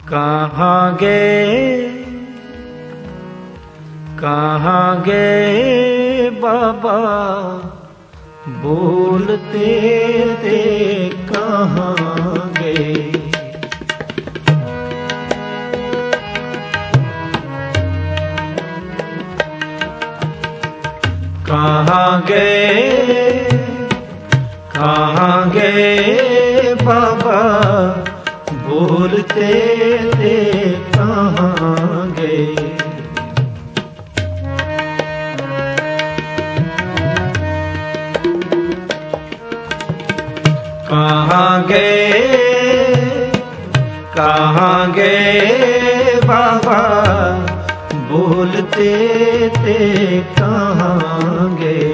ਕਹਾਂ ਗਏ ਕਹਾਂ ਗਏ ਬਾਬਾ ਬੋਲਤੇ ਤੇ ਕਹਾਂ ਗਏ ਕਹਾਂ ਗਏ ਕਹਾਂ ਗਏ ਬਾਬਾ बोलते थे कहाँ गए कहाँ गए कहाँ गए बाबा बोलते थे कहाँ गए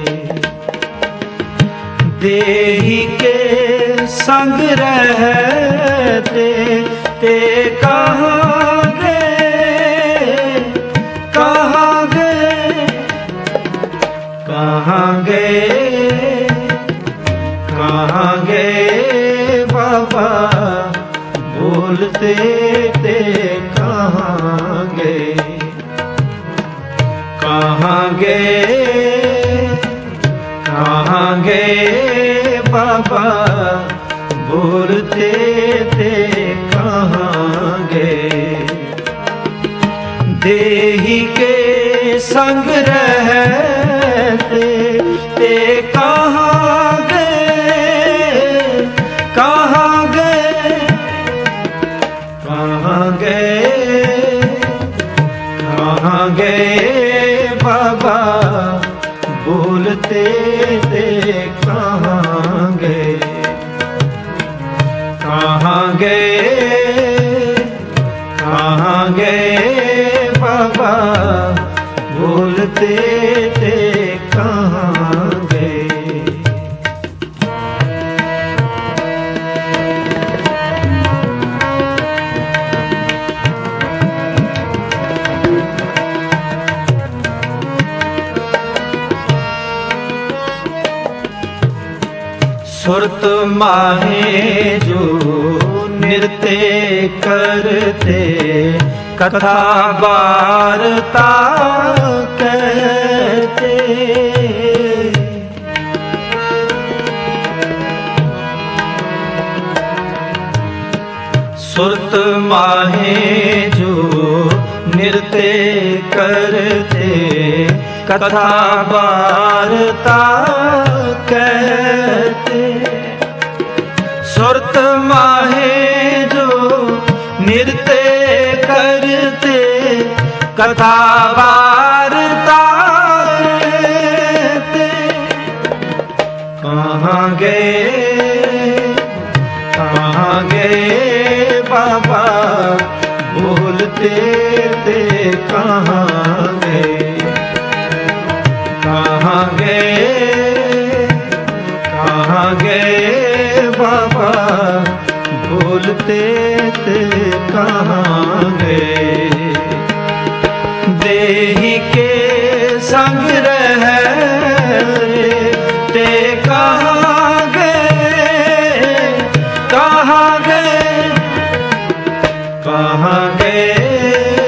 देही के ਸੰਗ ਰਹਤੇ, ਤੇ ਕਹਾਂਗੇ ਗਏ ਕਹਾਂ ਗਏ ਕਹਾਂ ਬਾਬਾ ਬੋਲਤੇ ਤੇ ਕਹਾਂ ਗਏ ਕਹਾਂ ਗਏ ਕਹਾਂ ਗਏ ਬਾਬਾ ਹੋਰ ਤੇ ਤੇ ਕਹਾਂਗੇ। ਦੇਹੀ ਕੇ ਸੰਗ ਰਹਤੇ ਤੇ ਕਹਾਂਗੇ ਕਹਾਂਗੇ ਕਹਾਂਗੇ ਬਾਬਾ ਬੋਲਤੇ ਤੇ ਕਹਾਂਗੇ। ਗਏ ਕਹਾਂ ਗਏ ਬਾਬਾ ਬੋਲਤੇ ਤੇ ਕਹਾਂ ਗਏ ਸੁਰਤ ਮਾਹੇ ਜੋ ਨਿਰਤੇ ਕਰਤੇ, ਕਥਾ ਵਾਰਤਾ ਕਹਤੇ। ਸੁਰਤ ਮਾਹੇ ਜੋ ਨਿਰਤੇ ਕਰਤੇ, ਕਥਾ ਵਾਰਤਾ ਕਹਤੇ। ਸੁਰਤ ਮਾਹੇ ਕਥਾ ਵਾਰਤਾ ਤੇ ਕਹਾਂ ਗਏ ਕਹਾਂ ਗਏ ਬਾਬਾ ਬੋਲਤੇ ਤੇ ਕਹਾਂ ਗਏ ਕਹਾਂ ਗਏ ਕਹਾਂ ਗਏ ਬਾਬਾ ਬੋਲਤੇ ਤੇ ਕਹਾਂ ਗਏ ਦੇਹੀ ਕੇ ਸੰਗ ਰਹਿ ਤੇ ਕਹਾ ਗਏ ਕਹਾ ਗਏ ਕਹਾ ਗਏ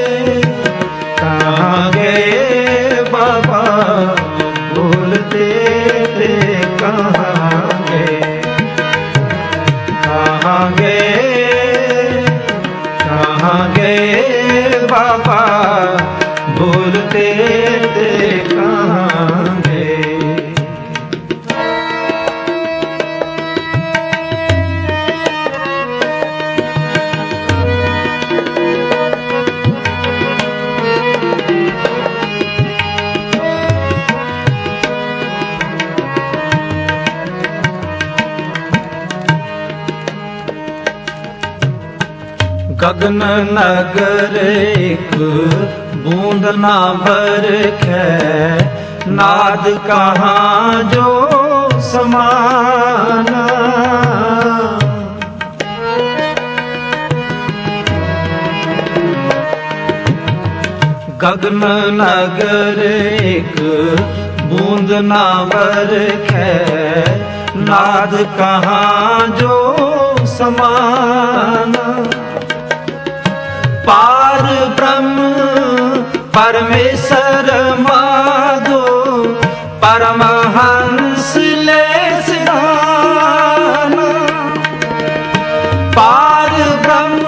ਬਦਨ ਨਗਰ ਇੱਕ ਬੂੰਦ ਨਾ ਬਰਖੈ ਨਾਦ ਕਹਾ ਜੋ ਸਮਾਨਾ। ਗਗਨ ਨਗਰ ਇੱਕ ਬੂੰਦ ਨਾ ਵਰਖੈ ਨਾਦ ਕਹਾ ਜੋ ਸਮਾਨ। ਪਾਰ ਬ੍ਰਹਮ ਪਰਮੇਸ਼ਰ ਮਾਧੋ ਪਰਮਹੰਸ ਲੈ ਸਿਧਾਨ ਪਾਰ ਬ੍ਰਹਮ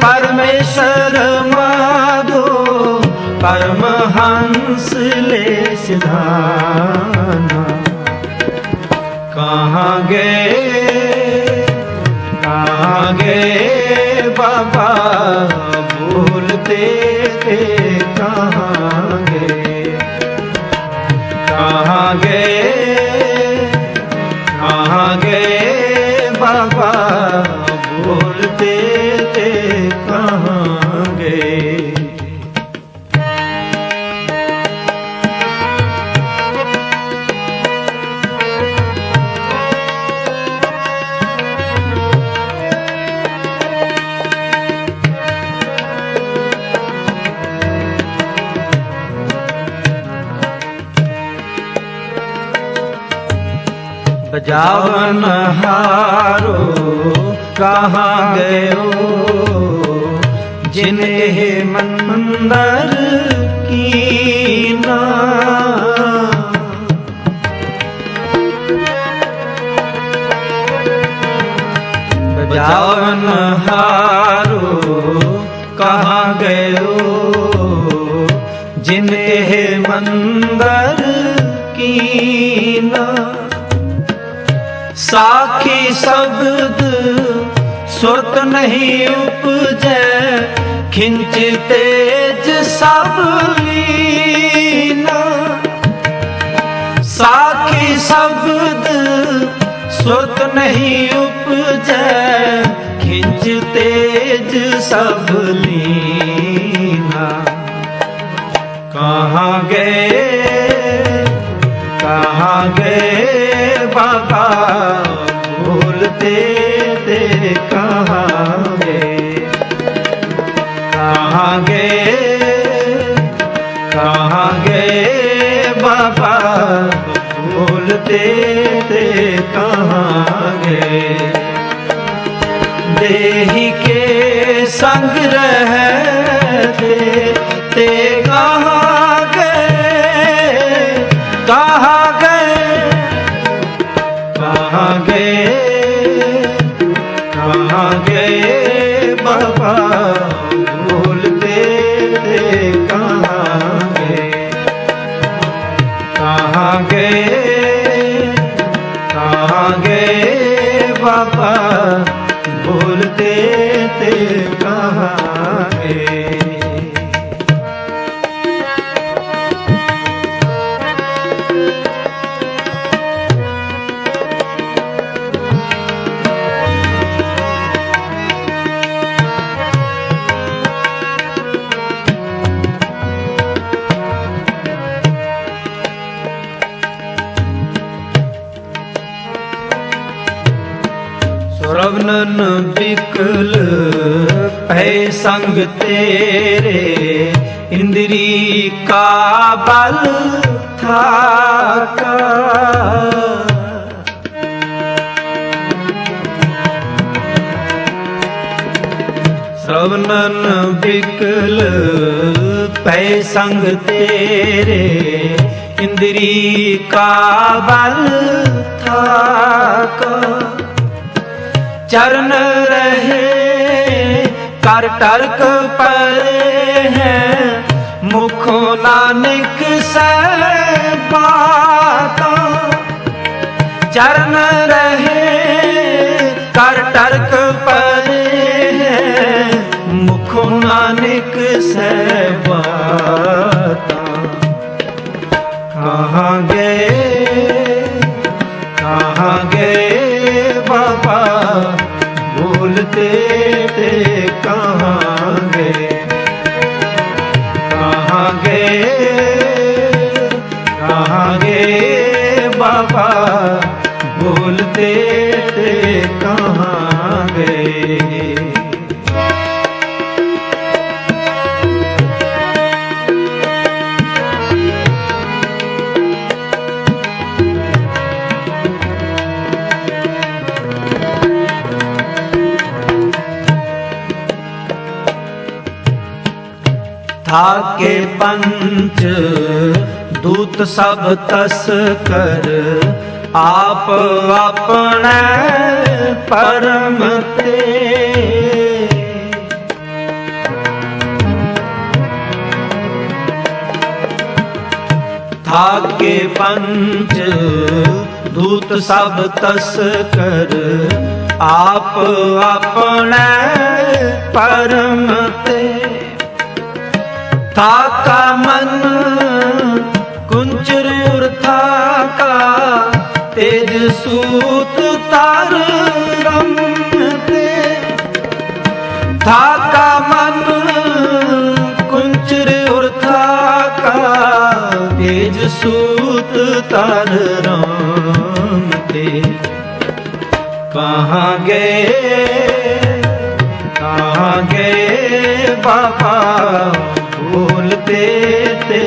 ਪਰਮੇਸ਼ਰ ਮਾਧੋ ਪਰਮਹੰਸ ਲੈ ਸਿਧਾਨ ਕਹਾਂ ਗਏ ਕਹਾਂ ਗਏ ਬਾਬਾ ਭੂਲਤੇ ਤੇ ਕਹਾਂ ਬਜਾਵਨ ਹਾਰੋ ਕਹਾਂ ਗਇਓ ਜਿਨੇ ਮੰਦਰ ਕੀਨਾ। ਬਜਾਵਨ ਹਾਰੋ ਕਹਾਂ ਗਇਓ ਜਿਨੇ ਮੰਦਰ ਕੀਨਾ। ਸਾਖੀ ਸ਼ਬਦ ਸੁਰਤ ਨਹੀਂ ਉਪਜੈ, ਖਿੰਚ ਤੇਜ ਸਭ ਲੀਨਾ। ਸਾਖੀ ਸ਼ਬਦ ਸੁਰਤ ਨਹੀਂ ਉਪਜੈ, ਖਿੰਚ ਤੇਜ ਸਭ ਲੀਨਾ। ਕਹਾਂ ਗਏ ਤੇ ਤੇ ਕੇ ਰਹਿ ਸਰਵਨਨ ਬਿਕਲ ਭੈ ਸੰਗ ਤੇਰੇ, ਇੰਦਰੀ ਕਾ ਬਲ ਥਾਕਾ ਸਰਵਨਨ ਬਿਕਲ ਭੈ ਸੰਗ ਤੇਰੇ, ਇੰਦਰੀ ਕਾ ਬਲ ਥਾਕਾ ਚਰਨ ਰਹੇ ਕਰ ਟਰਕ ਪਰੇ ਹੈ। ਮੁਖੋ ਨਾਨਕ ਸੈ ਬਾਤਾ ਚਰਨ ਰਹੇ ਕਰ ਟਰਕ ਪਰੇ ਹੈ। ਮੁਖੋ ਨਾਨਕ ਸੈ ਬਾਤਾ ਕਹਾਂ ਗਏ ਕਹਾਂ ਗਏ ਬਾਬਾ भूलते थे कहाँ गए कहाँ गए कहाँ गए बाबा भूलते थे कहाँ गए ਥਾਕੇ ਪੰਚ ਦੂਤ ਸਭ ਤਸ ਕਰ ਆਪ ਆਪਣੇ ਪਰਮ ਤੇ ਥਾਕੇ ਪੰਚ ਦੂਤ ਸਭ ਤਸ ਕਰ ਆਪ ਆਪਣੇ ਪਰਮ ਤੇ ਥਾਕਾ ਮਨ ਕੁੰਚਰ ਉਰਥਾ ਕਾ ਤੇਜ ਸੂਤ ਤਾਰ ਰਮ ਤੇ ਥਾਕਾ ਮਨ ਕੁੰਚਰ ਉਰਥਾ ਕਾ ਤੇਜ ਸੂਤ ਤਾਰ ਰਾਮ ਤੇ ਕਹਾਂ ਗਏ ਕਹਾਂ ਗਏ ਬਾਬਾ बोलते थे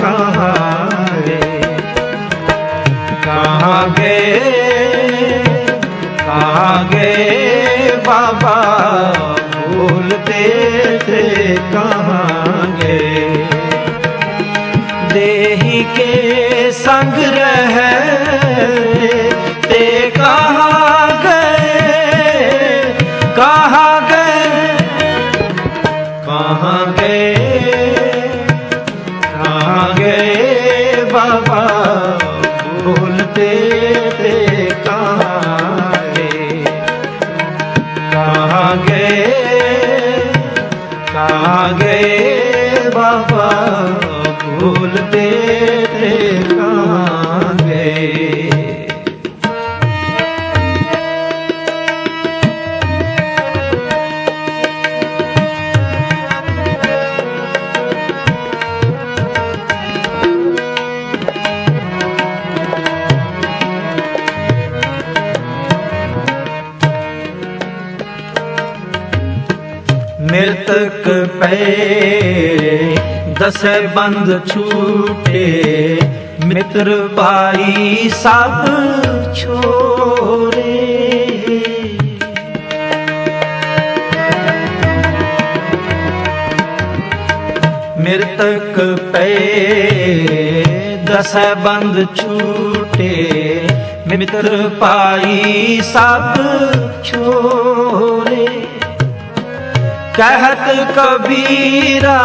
कहाँ गए कहाँ गए कहाँ गए बाबा बोलते थे कहाँ गए देही के संग रहे ਕਹਾਂ ਗਏ ਬਾਬਾ ਭੁੱਲਦੇ ਤੇ ਕਹਾਂ ਗਏ ਮ੍ਰਿਤਕ ਪਏ, ਦਸੇ ਬੰਦ ਛੂਟੇ। ਮਿੱਤਰ ਭਾਈ ਸਭ ਛੋਰੇ। ਮ੍ਰਿਤਕ ਪਏ, ਦਸੈ ਬੰਦ ਛੂਟੇ। ਮਿੱਤਰ ਪਾਈ ਸਭ ਛੋਰੇ। ਕਹਿਤ ਕਬੀਰਾ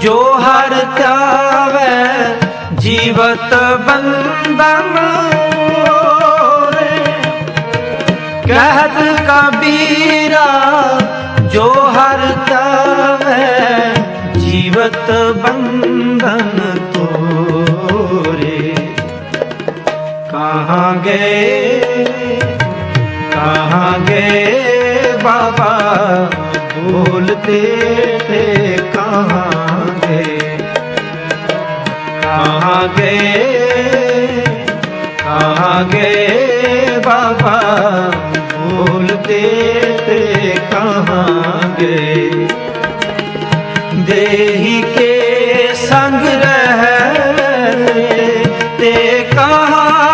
ਜੋ ਹਰ ਚਾਵੇ ਜੀਵਤ ਬੰਧਨ ਹੋਰੇ ਕਹਿਤ ਕਬੀਰਾ ਜੋ ਹਰ ਚਾਵੇ ਜੀਵਤ ਬੰਧਨ ਤੋਰੇ ਕਹਾਂ ਗਏ ਕਹਾਂ ਗਏ ਬਾਬਾ बोलते थे कहाँ गए कहाँ गए कहाँ गए बाबा बोलते थे कहाँ गए देही के संग रहते कहाँ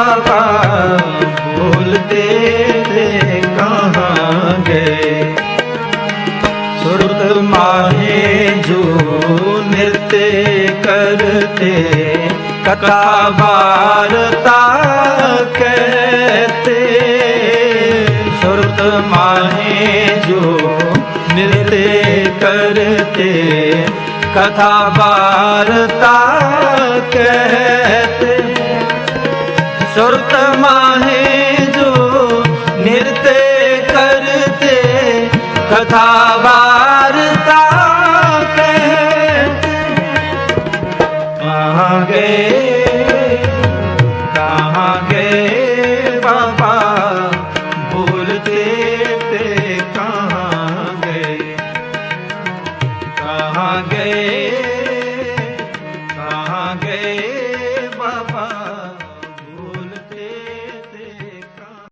बाबा भूलते थे कहाँ गए सुरत माहे जो नृत्य करते कथा वार्ता कहते सुरत माहे जो नृत्य करते कथा वार्ता कहते सुरत माहे जो नृत्य करते कथा वार्ता